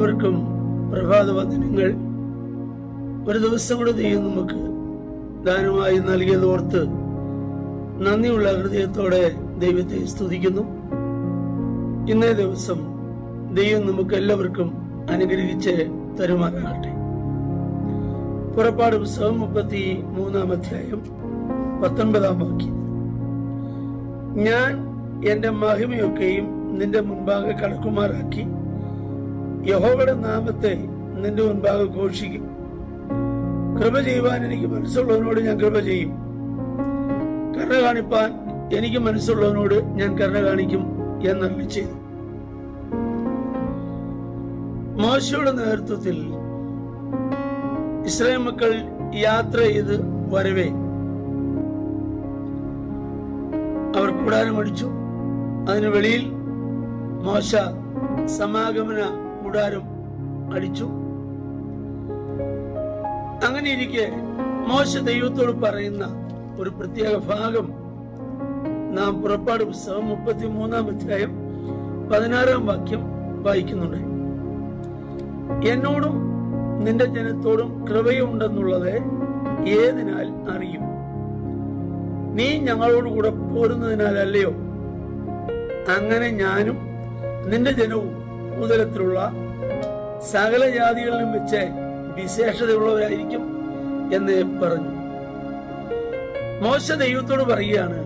എല്ലാവർക്കും പ്രഭാത വന്ദനങ്ങൾ. ഒരു ദിവസം കൂടെ ദൈവം നമുക്ക് ദാനമായി നൽകിയത് ഓർത്ത് നന്ദിയുള്ള ഹൃദയത്തോടെ ദൈവത്തെ സ്തുതിക്കുന്നു. ഇന്നേ ദിവസം ദൈവം നമുക്ക് എല്ലാവർക്കും അനുഗ്രഹിച്ച് തരുമാറാകട്ടെ. പുറപ്പാട് പുസ്തകം മുപ്പത്തി മൂന്നാം അധ്യായം പത്തൊൻപതാം വാക്യം. ഞാൻ എന്റെ മഹിമയൊക്കെയും നിന്റെ മുൻപാകെ കടക്കുമാറാക്കി. യഹോവയുടെ നാമത്തെ നിന്റെ മുൻപാകെ ഘോഷിക്കും. കൃപ ചെയ്യുവാൻ എനിക്ക് മനസ്സുള്ളവനോട് ഞാൻ കൃപ ചെയ്യും. കരുണ കാണിപ്പാൻ എനിക്ക് മനസ്സുള്ളവനോട് ഞാൻ കരുണ കാണിക്കും എന്നല്ല ചെയ്തു. മോശയുടെ നേതൃത്വത്തിൽ ഇസ്രായേൽ മക്കൾ യാത്ര ചെയ്ത് വരവേ. അവർ കൂടാരം അടിച്ചു. അതിന് വെളിയിൽ മോശ സമാഗമന കൂടാരം അടിച്ചു. അങ്ങനെ ഇരിക്കെ മോശ ദൈവത്തോട് പറയുന്ന ഒരു പ്രത്യേക ഭാഗം നാം പുറപ്പാട് പുസ്തകം മുപ്പത്തി മൂന്നാം അധ്യായം പതിനാറാം വാക്യം വായിക്കുന്നുണ്ട്. എന്നോടും നിന്റെ ജനത്തോടും കൃപയുണ്ടെന്നുള്ളത് ഏതിനാൽ അറിയും? നീ ഞങ്ങളോടുകൂടെ പോരുന്നതിനാലല്ലയോ? അങ്ങനെ ഞാനും നിന്റെ ജനവും ഭൂതലത്തിലുള്ള സകല ജാതികളിലും വെച്ച് വിശേഷതയുള്ളവരായിരിക്കും എന്ന് പറഞ്ഞു. മോശ ദൈവത്തോട് പറയുകയാണ്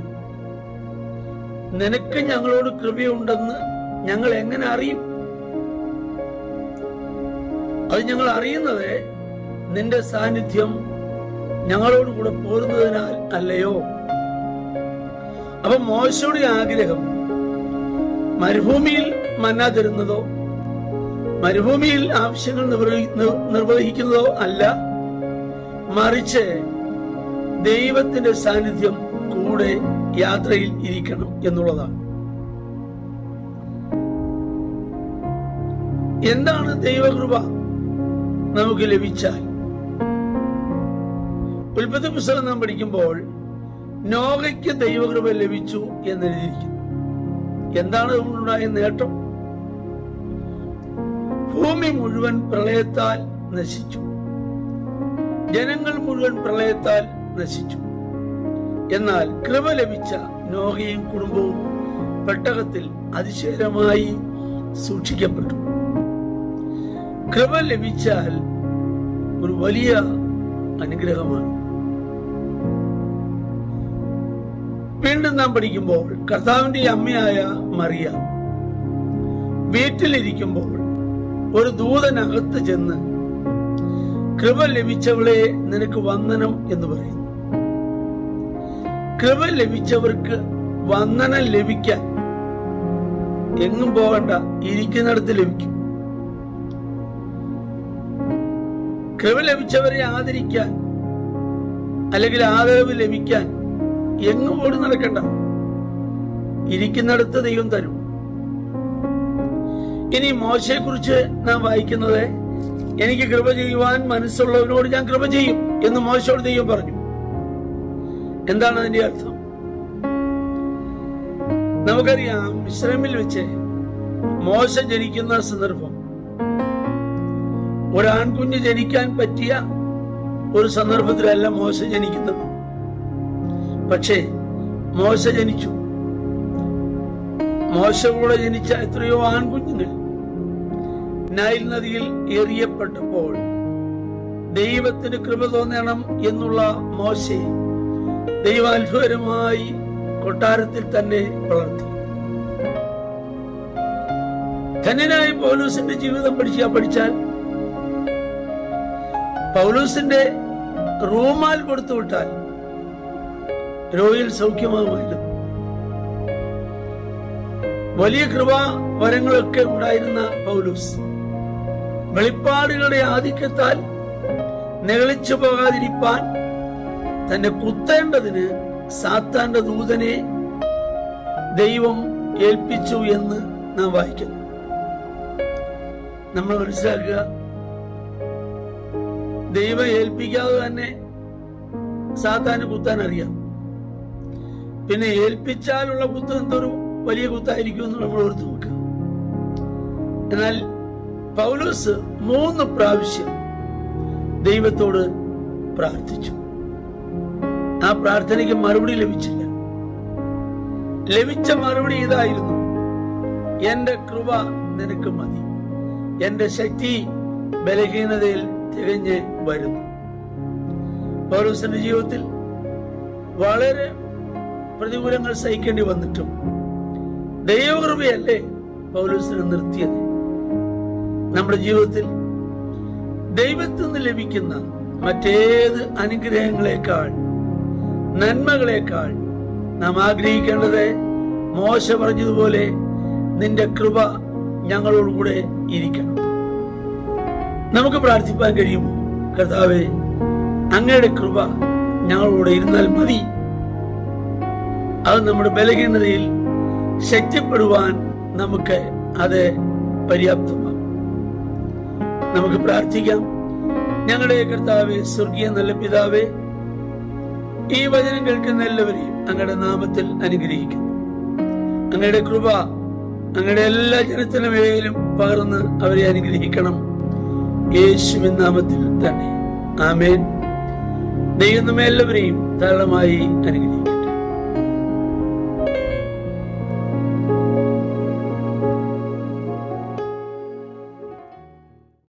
നിനക്ക് ഞങ്ങളോട് കൃപയുണ്ടെന്ന് ഞങ്ങൾ എങ്ങനെ അറിയും? അത് ഞങ്ങൾ അറിയുന്നത് നിന്റെ സാന്നിധ്യം ഞങ്ങളോട് കൂടെ പോരുന്നതിനാൽ അല്ലയോ? അപ്പൊ മോശയുടെ ആഗ്രഹം മരുഭൂമിയിൽ മന്ന തരുന്നതോ മരുഭൂമിയിൽ ആവശ്യങ്ങൾ നിർവഹിക്കുന്നതോ അല്ല മറിച്ച് ദൈവത്തിന്റെ സാന്നിധ്യം കൂടെ യാത്രയിൽ ഇരിക്കണം എന്നുള്ളതാണ്. എന്താണ് ദൈവകൃപ നമുക്ക് ലഭിച്ചാൽ? ഉൽപ്പത്തി പുസ്തകം നാം പഠിക്കുമ്പോൾ നോകയ്ക്ക് ദൈവകൃപ ലഭിച്ചു എന്നെഴുതിയിരിക്കുന്നു. എന്താണ് ഉണ്ടായ നേട്ടം? ഭൂമി മുഴുവൻ പ്രളയത്താൽ നശിച്ചു. ജനങ്ങൾ മുഴുവൻ പ്രളയത്താൽ നശിച്ചു. എന്നാൽ കൃപ ലഭിച്ച നോഹയും കുടുംബവും പെട്ടകത്തിൽ അതിശയമായി സൂക്ഷിക്കപ്പെട്ടു. കൃപ ലഭിച്ചാൽ ഒരു വലിയ അനുഗ്രഹമാണ്. വീണ്ടും നാം പഠിക്കുമ്പോൾ കർത്താവിന്റെ അമ്മയായ മറിയ വീട്ടിലിരിക്കുമ്പോൾ ഒരു ദൂതനകത്ത് ചെന്ന് കൃപ ലഭിച്ചവളെ നിനക്ക് വന്ദനം എന്ന് പറയുന്നു. കൃപ ലഭിച്ചവർക്ക് വന്ദനം ലഭിക്കാൻ എങ്ങും പോകണ്ട ഇരിക്കുന്നിടത്ത് ലഭിക്കും. കൃപ ലഭിച്ചവരെ ആദരിക്കാൻ അല്ലെങ്കിൽ ആദരവ് ലഭിക്കാൻ എങ്ങും ഓടി നടക്കണ്ട. ഇരിക്കുന്നിടത്ത് ദൈവം തരും. ഇനി മോശയെ കുറിച്ച് നാം വായിക്കുന്നത് എനിക്ക് കൃപ ചെയ്യുവാൻ മനസ്സുള്ളവനോട് ഞാൻ കൃപ ചെയ്യും എന്ന് മോശയോട് ദൈവം പറഞ്ഞു. എന്താണ് അതിന്റെ അർത്ഥം? നമുക്കറിയാം വിശ്രമിൽ വെച്ച് മോശ ജനിക്കുന്ന സന്ദർഭം. ഒരാൺകുഞ്ഞ് ജനിക്കാൻ പറ്റിയ ഒരു സന്ദർഭത്തിലല്ല മോശ ജനിക്കുന്നത്. പക്ഷേ മോശ ജനിച്ചു. മോശ കൂടെ ജനിച്ച എത്രയോ ആൺകുഞ്ഞുങ്ങൾ. നൈൽ നദിയിൽ എറിയപ്പെട്ടപ്പോൾ ദൈവത്തിന് കൃപ തോന്നണം എന്നുള്ള മോശെ ദൈവാത്ഭുതരമായി കൊട്ടാരത്തിൽ തന്നെ വളർത്തി. ധന്യനായ പൗലൂസിന്റെ ജീവിതം പഠിച്ചാൽ പഠിച്ചാൽ പൗലൂസിന്റെ റൂമാൽ കൊടുത്തു വിട്ടാൽ രോഗിയിൽ സൗഖ്യമാകുമായിരുന്നു വലിയ കൃപ വരങ്ങളൊക്കെ ഉണ്ടായിരുന്ന പൗലൂസ്. വെളിപ്പാടുകളുടെ ആധിക്യത്താൽ നെളിച്ചു പോകാതിരിപ്പാൻ തന്നെ കുത്തേണ്ടതിന് സാത്താന്റെ ദൂതനെ ദൈവം ഏൽപ്പിച്ചു എന്ന് നാം വായിക്കുന്നു. നമ്മൾ മനസ്സിലാക്കുക ദൈവം ഏൽപ്പിക്കാതെ തന്നെ സാത്താന് കുത്താൻ അറിയാം. പിന്നെ ഏൽപ്പിച്ചാലുള്ള കുത്ത് എന്തൊരു വലിയ കുത്തായിരിക്കും എന്ന് നമ്മൾ ഓർത്ത് നോക്കുക. എന്നാൽ പൗലോസ് മൂന്ന് പ്രാവശ്യം ദൈവത്തോട് പ്രാർത്ഥിച്ചു. ആ പ്രാർത്ഥനയ്ക്ക് മറുപടി ലഭിച്ചില്ല. ലഭിച്ച മറുപടി ഇതായിരുന്നു എന്റെ കൃപ നിനക്ക് മതി. എന്റെ ശക്തി ബലഹീനതയിൽ തികഞ്ഞ് വരുന്നു. പൗലോസിന്റെ ജീവിതത്തിൽ വളരെ പ്രതികൂലങ്ങൾ സഹിക്കേണ്ടി വന്നിട്ടും ദൈവകൃപയല്ലേ പൗലോസിനെ നിർത്തിയത്? നമ്മുടെ ജീവിതത്തിൽ ദൈവത്തിൽ നിന്ന് ലഭിക്കുന്ന മറ്റേത് അനുഗ്രഹങ്ങളെക്കാൾ നന്മകളെക്കാൾ നാം ആഗ്രഹിക്കേണ്ടത് മോശ പറഞ്ഞതുപോലെ നിന്റെ കൃപ ഞങ്ങളോടുകൂടെ ഇരിക്കണം. നമുക്ക് പ്രാർത്ഥിപ്പാൻ കഴിയും കർത്താവെ അങ്ങയുടെ കൃപ ഞങ്ങളോട് ഇരുന്നാൽ മതി. അത് നമ്മുടെ ബലഹീനതയിൽ ശക്തിപ്പെടുവാൻ നമുക്ക് അത് പര്യാപ്തമാകും നമുക്ക് പ്രാർത്ഥിക്കാം. ഞങ്ങളുടെ കർത്താവെ സ്വർഗീയ നല്ല പിതാവേ ഈ വചനം കേൾക്കുന്ന എല്ലാവരെയും അങ്ങയുടെ നാമത്തിൽ അനുഗ്രഹിക്കുന്നു. അങ്ങയുടെ കൃപ അങ്ങയുടെ എല്ലാ ജനത്തിനും മേലും പകർന്ന് അവരെ അനുഗ്രഹിക്കണം. യേശുവിൻ നാമത്തിൽ തന്നെ. ആമേൻ. ദൈവം എല്ലാവരെയും ധാരാളമായി അനുഗ്രഹിക്കും.